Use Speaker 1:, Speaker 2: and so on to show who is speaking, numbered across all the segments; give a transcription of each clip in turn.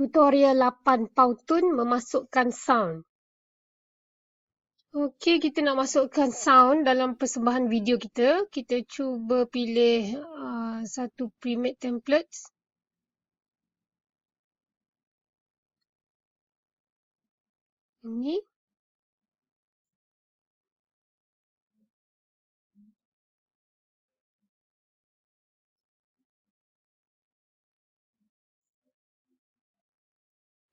Speaker 1: tutorial 8 Powtoon memasukkan sound. Okey, kita nak masukkan sound dalam persembahan video kita. Kita cuba pilih uh, satu premade templates. Ini.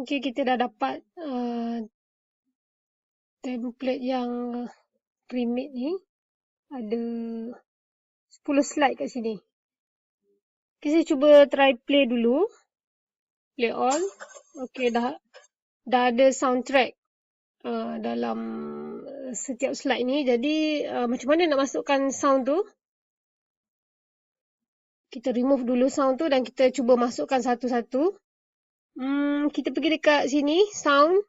Speaker 1: Okey, kita dah dapat uh, template yang pre-made ni. Ada 10 slide kat sini. Okay, saya cuba try play dulu. Play on. Okey, dah dah ada soundtrack uh, dalam setiap slide ni. Jadi, uh, macam mana nak masukkan sound tu? Kita remove dulu sound tu dan kita cuba masukkan satu-satu. Hmm, kita pergi dekat sini, sound.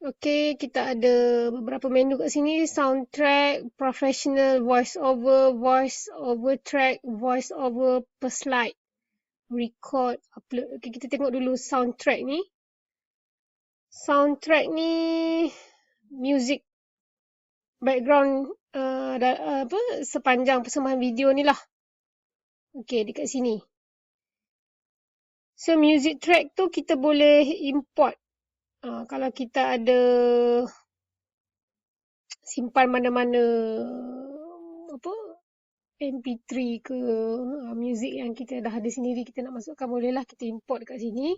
Speaker 1: Okey, kita ada beberapa menu kat sini. Soundtrack, professional, voice over, voice over track, voice over per slide. Record, upload. Okey, kita tengok dulu soundtrack ni. Soundtrack ni music background uh, apa sepanjang persembahan video ni lah. Okey, dekat sini. So music track tu kita boleh import. Uh, kalau kita ada simpan mana-mana apa MP3 ke uh, music yang kita dah ada sendiri kita nak masukkan bolehlah kita import dekat sini.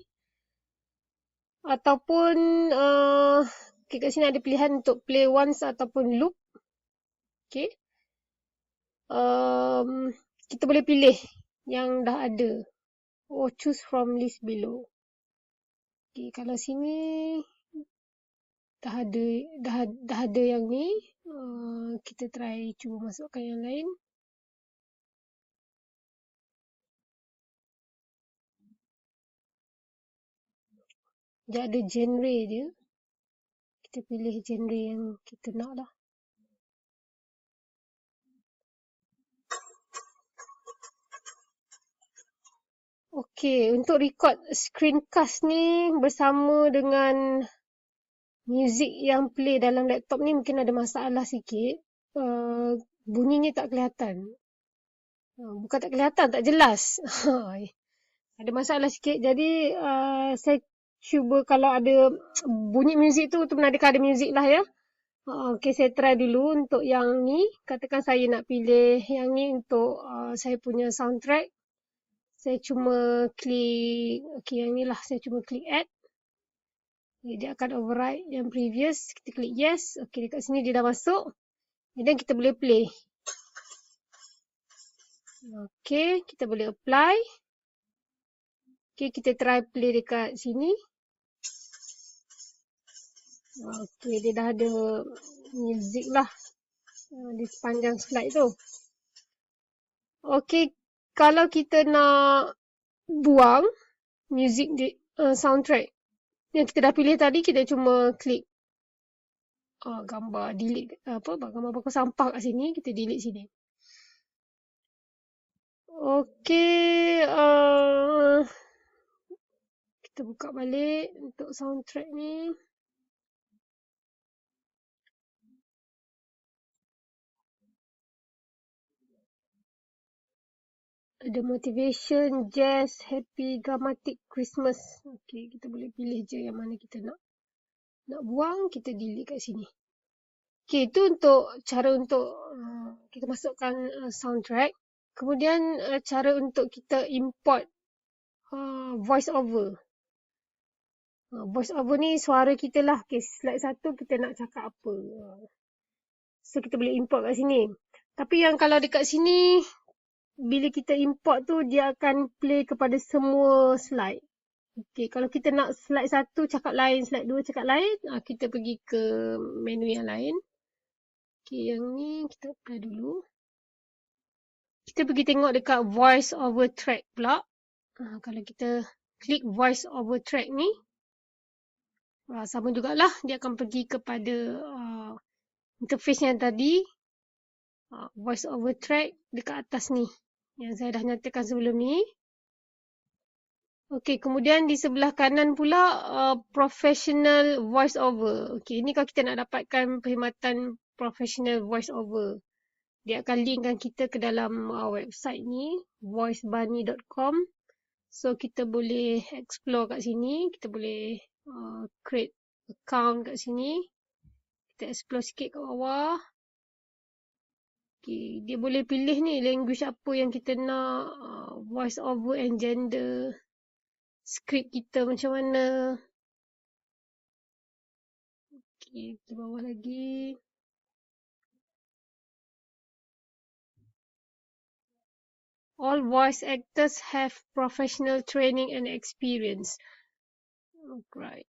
Speaker 1: Ataupun uh, okay, kat sini ada pilihan untuk play once ataupun loop. Okay. Um, kita boleh pilih yang dah ada or choose from list below. Okay, kalau sini dah ada dah dah ada yang ni, uh, kita try cuba masukkan yang lain. Dia ada genre dia. Kita pilih genre yang kita nak lah. Okey, untuk record screencast ni bersama dengan muzik yang play dalam laptop ni mungkin ada masalah sikit. Uh, bunyinya tak kelihatan. Uh, bukan tak kelihatan, tak jelas. ada masalah sikit. Jadi, uh, saya cuba kalau ada bunyi muzik tu, tu pernah ada muzik lah ya. Uh, Okey, saya try dulu untuk yang ni. Katakan saya nak pilih yang ni untuk uh, saya punya soundtrack saya cuma klik okey yang inilah saya cuma klik add. Okay, dia akan override yang previous. Kita klik yes. Okey dekat sini dia dah masuk. Dan kita boleh play. Okey kita boleh apply. Okey kita try play dekat sini. Okey dia dah ada music lah. Uh, di sepanjang slide tu. Okey kalau kita nak buang music di uh, soundtrack yang kita dah pilih tadi kita cuma klik uh, gambar delete apa gambar bakal sampah kat sini kita delete sini. Okey uh, kita buka balik untuk soundtrack ni ada motivation, jazz, happy, dramatic, Christmas. Okay, kita boleh pilih je yang mana kita nak. Nak buang, kita delete kat sini. Okay, itu untuk cara untuk uh, kita masukkan uh, soundtrack. Kemudian uh, cara untuk kita import uh, voice over. Uh, voice over ni suara kita lah. Okay, slide satu kita nak cakap apa. So, kita boleh import kat sini. Tapi yang kalau dekat sini, bila kita import tu dia akan play kepada semua slide. Okey, kalau kita nak slide satu cakap lain, slide dua cakap lain, ah, kita pergi ke menu yang lain. Okey, yang ni kita apply dulu. Kita pergi tengok dekat voice over track pula. Ha, kalau kita klik voice over track ni, ha, sama jugalah dia akan pergi kepada uh, interface yang tadi. Uh, voice over track dekat atas ni yang saya dah nyatakan sebelum ni. Okey, kemudian di sebelah kanan pula uh, professional voice over. Okey, ini kalau kita nak dapatkan perkhidmatan professional voice over. Dia akan linkkan kita ke dalam uh, website ni, voicebunny.com. So, kita boleh explore kat sini. Kita boleh uh, create account kat sini. Kita explore sikit kat bawah. Okay, dia boleh pilih ni language apa yang kita nak, uh, voice over and gender skrip kita macam mana. Okey, kita bawah lagi. All voice actors have professional training and experience. Alright.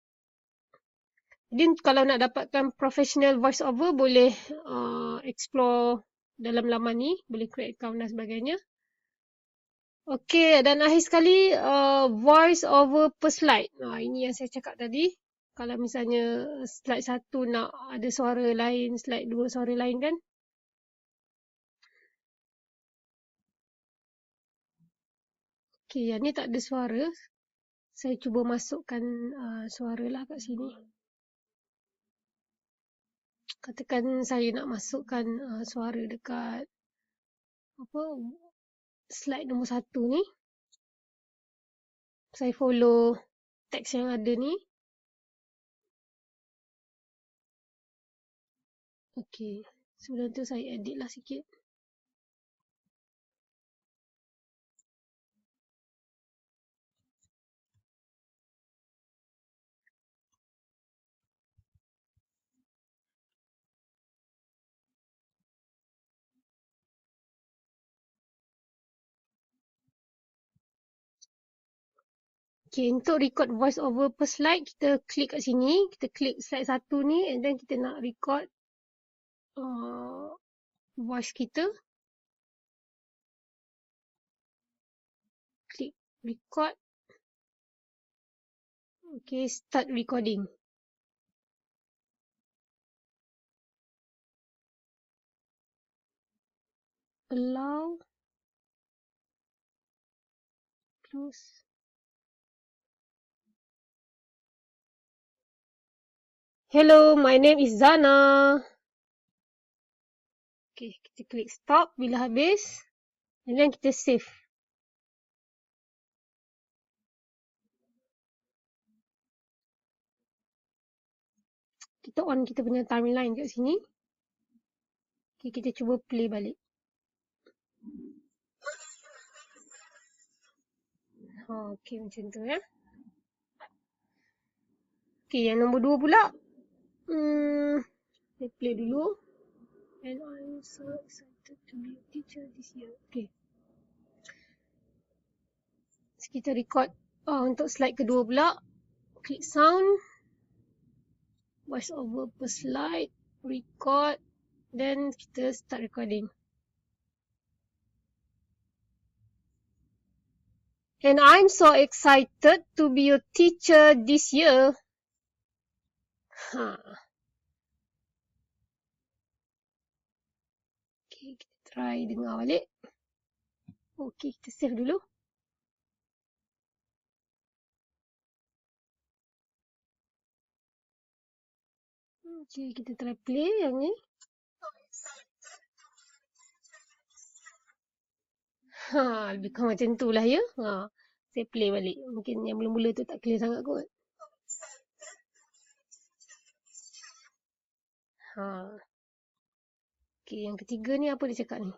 Speaker 1: Jadi kalau nak dapatkan professional voice over boleh uh, explore dalam laman ni, boleh create account dan sebagainya. Okey, dan akhir sekali uh, voice over per slide. Nah, ini yang saya cakap tadi. Kalau misalnya slide satu nak ada suara lain, slide dua suara lain kan. Okey, yang ni tak ada suara. Saya cuba masukkan uh, suara lah kat sini. Katakan saya nak masukkan uh, suara dekat apa slide nombor satu ni. Saya follow teks yang ada ni. Okey, sebelum tu saya edit lah sikit. Okay, untuk record voice over per slide, kita klik kat sini. Kita klik slide satu ni and then kita nak record uh, voice kita. Klik record. Okay, start recording. Allow. Close. Hello, my name is Zana. Okay, kita klik stop bila habis. And then kita save. Kita on kita punya timeline kat sini. Okay, kita cuba play balik. Okay, macam tu ya. Okay, yang nombor dua pula. Hmm, saya play dulu. And I'm so excited to be a teacher this year. Okay. So, kita record uh, untuk slide kedua pula. Klik sound. Voice over per slide. Record. Then kita start recording. And I'm so excited to be a teacher this year. Okay, kita try dengar balik. Okay, kita save dulu. Okay, kita try play yang ni. Ha, lebih kurang macam tu lah ya. Ha, saya play balik. Mungkin yang mula-mula tu tak clear sangat kot. Ha. Okay, yang ketiga ni apa dia cakap ni?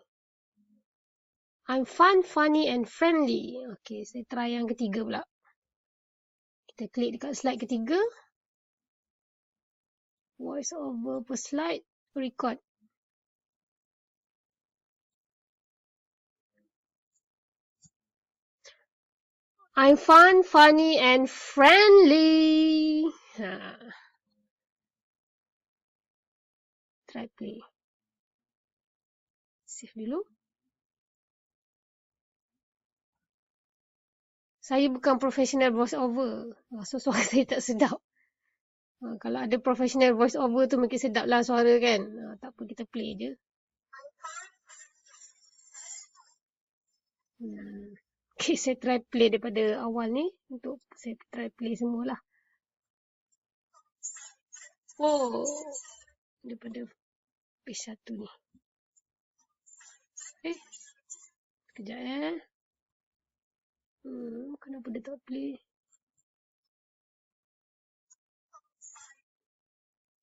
Speaker 1: I'm fun, funny and friendly. Okay, saya try yang ketiga pula. Kita klik dekat slide ketiga. Voice over per slide. Record. I'm fun, funny and friendly. Ha. Try play. Save dulu. Saya bukan professional voice over. So suara saya tak sedap. Ha, kalau ada professional voice over tu mungkin sedap lah suara kan. Ha, tak apa kita play je. Hmm. Okay, saya try play daripada awal ni. Untuk saya try play semualah. Oh, daripada page satu ni. Eh, sekejap eh. Hmm, kenapa dia tak play?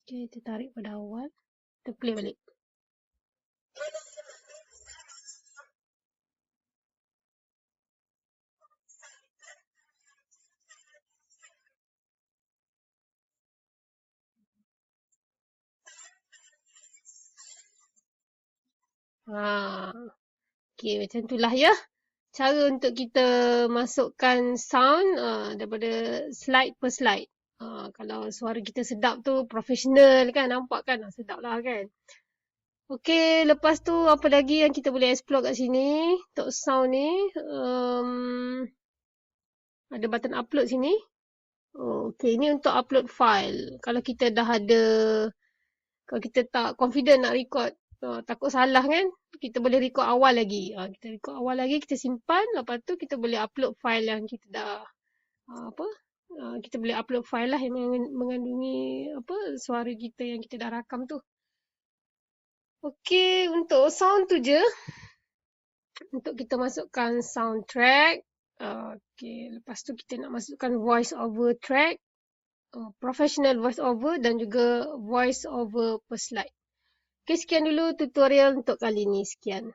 Speaker 1: Okay, kita tarik pada awal. Kita play balik. Ha. Okay, macam itulah ya. Cara untuk kita masukkan sound uh, daripada slide per slide. Uh, kalau suara kita sedap tu profesional kan nampak kan sedap lah kan. Okay, lepas tu apa lagi yang kita boleh explore kat sini untuk sound ni. Um, ada button upload sini. Okay, ini untuk upload file. Kalau kita dah ada, kalau kita tak confident nak record Uh, takut salah kan? Kita boleh record awal lagi. Uh, kita record awal lagi, kita simpan. Lepas tu kita boleh upload file yang kita dah uh, apa? Uh, kita boleh upload file lah yang mengandungi apa suara kita yang kita dah rakam tu. Okay, untuk sound tu je. Untuk kita masukkan soundtrack. Uh, okay, lepas tu kita nak masukkan voice over track. Uh, professional voice over dan juga voice over per slide. Okay, sekian dulu tutorial untuk kali ini. Sekian.